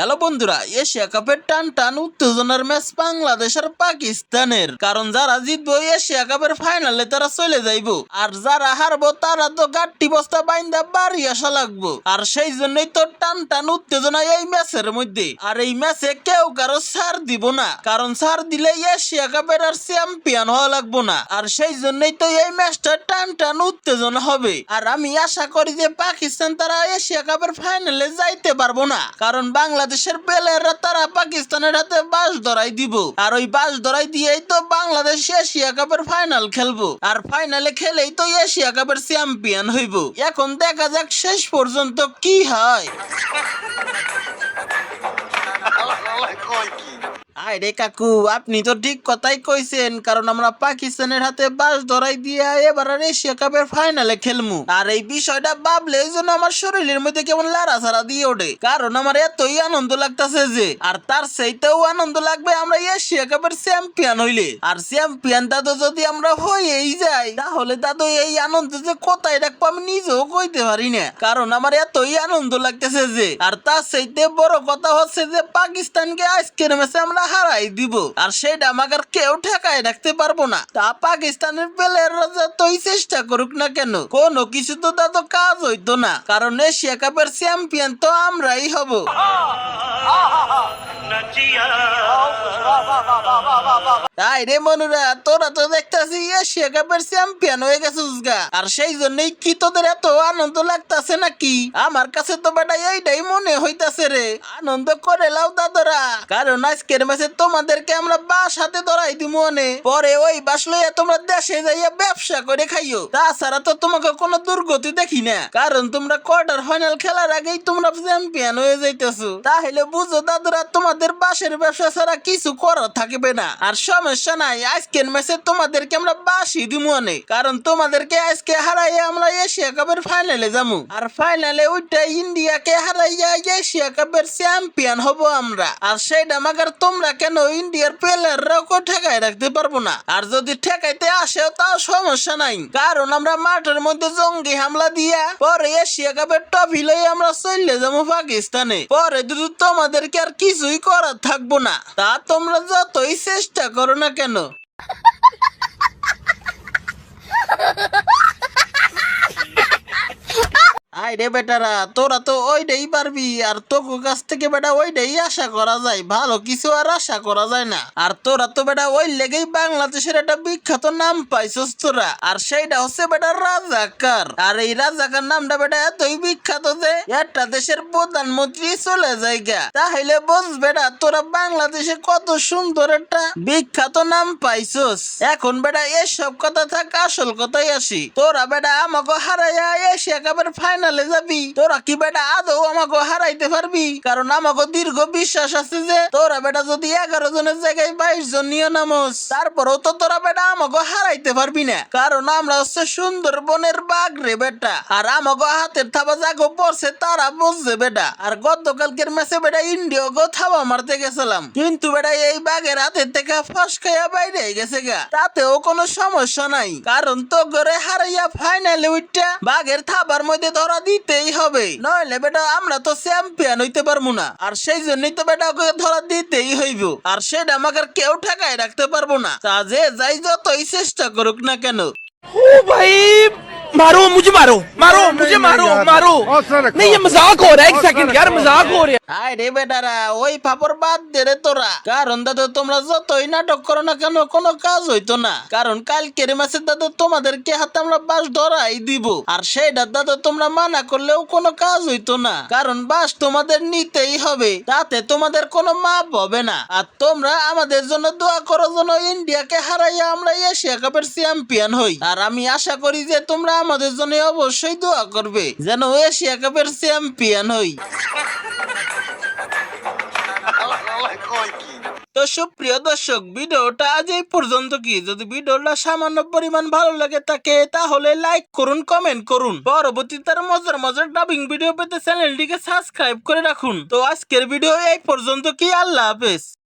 Hello বন্ধুরা, Asia কাপের টান টান উত্তেজনার ম্যাচ বাংলাদেশ আর পাকিস্তানের। কারণ যারা জিতবো এশিয়া কাপের ফাইনালে তারা চলে যাইবো। আর যারা হারবো তারা তো গাট্টি বস্তা বাইন্দা বাড়ি আসা লাগবো। আর সেই জন্যই তো টান টান উত্তেজনা এই ম্যাচের মধ্যে। আর এই ম্যাচে কেউ কারও ছাড় দিব না। কারণ সার দিলে এশিয়া কাপের আর চ্যাম্পিয়ন হওয়া লাগবো না। আর সেই জন্যই তো এই ম্যাচটা টান টান উত্তেজনা হবে। আর আমি আশা করি যে পাকিস্তান তারা এশিয়া কাপের ফাইনালে যাইতে পারব না। কারণ বাংলাদেশের বেলেরা তারা পাকিস্তানের হাতে বাস ধরাই দিব। আর ওই বাস ধরাই দিয়েই তো বাংলাদেশ এশিয়া কাপের ফাইনাল খেলব। আর ফাইনালে খেলেই তো এশিয়া কাপের চ্যাম্পিয়ন হইব। এখন দেখা যাক শেষ পর্যন্ত কি হয়। আরে কাকু, আপনি তো ঠিক কথাই কইছেন। কারণ আমরা পাকিস্তানের হাতে বাস ধরাই দিয়ে এবার আর এশিয়া কাপের ফাইনালে খেলমু। আর এই বিষয়টা ভাবলে এই জন্য আমার শরীরের মধ্যে কেমন লাড়াছাড়া দিয়ে ওঠে। কারণ আমার এতই আনন্দ লাগতাছে যে, আর তার সেইটাও আনন্দ লাগবে আমরা এশিয়া কাপের চ্যাম্পিয়ন হইলে। আর চ্যাম্পিয়ন দাদু যদি আমরা হয়েই যাই, তাহলে দাদু এই আনন্দ যে কোথায় রাখব আমি নিজেও কইতে পারি না। কারণ আমার এতই আনন্দ লাগতেছে যে, আর তার সেইতে বড় কথা হচ্ছে যে, পাকিস্তানকে আজকের ম্যাচে আমরা হারাই দিব। আর সেটা আর কেউ ঠেকায় রাখতে পারব না। তা পাকিস্তানের প্লেয়াররা যতই চেষ্টা করুক না কেন, কোনো কিছু তো তা তো কাজ হইতো না। কারণ এশিয়া কাপের চ্যাম্পিয়ন তো আমরাই হব। তাই রে মনুরা, তোরা তো দেখতাছি এশিয়া কাপের চ্যাম্পিয়ন হয়ে আর সেই জন্যই কি তোদের এত আনন্দ নাকি? আমার কাছে তো এইটাই মনে হইতাছে রে। আনন্দ করে লাও দাদরা। কারণ আজকের তোমাদেরকে আমরা বাস হাতে ধরাই দিব মনে পরে ওই বাস লইয়া তোমরা দেশে যাইয়া ব্যবসা করে খাইও। তাছাড়া তো তোমাকে কোনো দুর্গতি দেখি না। কারণ তোমরা কোয়ার্টার ফাইনাল খেলার আগেই তোমরা চ্যাম্পিয়ন হয়ে যাইতেছো। তাহলে বুঝো দাদুরা, তোমাদের বাসের ব্যবসা ছাড়া কিছু করার থাকবে না। আর সমস্যা নাই, আজকের ম্যাচে তোমাদেরকে আমরা বাসি দিব অনেক। কারণ তোমাদেরকে আজকে হারাইয়া আমরা এশিয়া কাপের ফাইনালে যাব আর ফাইনালে ওইটা ইন্ডিয়াকে হারাইয়া এশিয়া কাপের চ্যাম্পিয়ন হব আমরা। আর সেটা মাগার তোমরা কেন ইন্ডিয়ার প্লেয়াররাও কো ঠেকাই রাখতে পারব না? আর যদি ঠেকাইতে আসেও তাও সমস্যা নাই। কারণ আমরা মাঠের মধ্যে জঙ্গি হামলা দিয়া পরে এশিয়া কাপের ট্রফি লই আমরা চললে যাব পাকিস্তানে। পরে যদি তোমাদেরকে আর কিছুই করার থাকব না। তা তোমরা যতই চেষ্টা করো না কেন। আই রে বেটারা, তোরা তো ওইটাই পারবি, আর তোকে কাছ থেকে বেটা ওইটাই আশা করা যায়, ভালো কিছু আর আশা করা যায় না। আর তোরা তো বেটা ওই লেগেই বাংলাদেশের একটা বিখ্যাত নাম পাইছস তোরা, আর সেইটা হচ্ছে বেটা রাজাকার। আর এই রাজাকার নামটা বেটা এতই বিখ্যাত যে, একটা দেশের প্রধানমন্ত্রী চলে যায় গা তাহলে বুঝ বেটা, তোরা বাংলাদেশে কত সুন্দর একটা বিখ্যাত নাম পাইছস। এখন বেটা এসব কথা থাক, আসল কথাই আসি। তোরা বেটা আমাকে হারাইয়া এশিয়া কাপের ফাইনালে যাবি। তোরা কি বেটা আদৌ আমাকে হারাইতে পারবি? কারণ আমাকে দীর্ঘ বিশ্বাস আছে যে, তোরা বেটা যদি এগারো জনের জায়গায় বাইশ জন নিয়ে নামোস, তারপরেও তো তোরা বেটা আমাকে হারাইতে পারবি না। কারণ আমরা হচ্ছে সুন্দরবনের বাঘ রে বেটা। আর আমাকে হাতের থাবা জাগো পড়ছে, তারা বুঝছে বেটা। আর গতকালকের ম্যাচে বেটা ইন্ডিয়া গো থাবা মারতে গেছিলাম। কিন্তু বেটা এই বাঘের হাতের থেকে ফসকাইয়া বাইরে গেছে গা। তাতেও কোনো সমস্যা নাই। কারণ তো ঘরে হারাইয়া ফাইনালে উঠটা বাঘের থাবার মধ্যে ধরা দিতেই হবে। নইলে বেটা আমরা তো চ্যাম্পিয়ন হইতে পারব না। আর সেই জন্যই তো বেটা ওকে ধরা দিতেই হইব। আর সেটা আমাকে কেউ ঠেকায় রাখতে পারব না। তা যে যাই যতই চেষ্টা করুক না কেন। ও ভাই! मारो मुझे मारो मारो मुझे मारो मारो नहीं ये मजाक हो रहा है एक सेकंड यार मजाक हो रहा है আয় রে বেটারা ওই ফাপর বাদ দে রে তোরা কারণ দাদা তোমরা যতই নাটক করো না কেন কোনো কাজ হইতো না কারণ কালকের মাসে দাদা তোমাদেরকে হাতে আমরা বাস ধরাই দিব আর সেইটা দাদা তোমরা মানা করলেও কোনো কাজ হইতো না কারণ বাস তোমাদের নিতেই হবে তাতে তোমাদের কোনো মাপ হবে না আর তোমরা আমাদের জন্য দোয়া করো যেন ইন্ডিয়াকে হারাইয়া আমরা এশিয়া কাপের চ্যাম্পিয়ন হই আর আমি আশা করি যে তোমরা আমাদের জন্য অবশ্যই দোয়া করবে, যেন এশিয়া কাপের চ্যাম্পিয়ন হই। তো সুপ্রিয় দর্শক, ভিডিওটা আজ এই পর্যন্ত কি? যদি ভিডিওটা সামান্য পরিমাণ ভালো লাগে থাকে, তাহলে লাইক করুন কমেন্ট করুন। পরবর্তী তার মজার মজার ডাবিং ভিডিও পেতে চ্যানেলটিকে সাবস্ক্রাইব করে রাখুন। তো আজকের ভিডিও এই পর্যন্ত কি? আল্লাহ হাফেজ।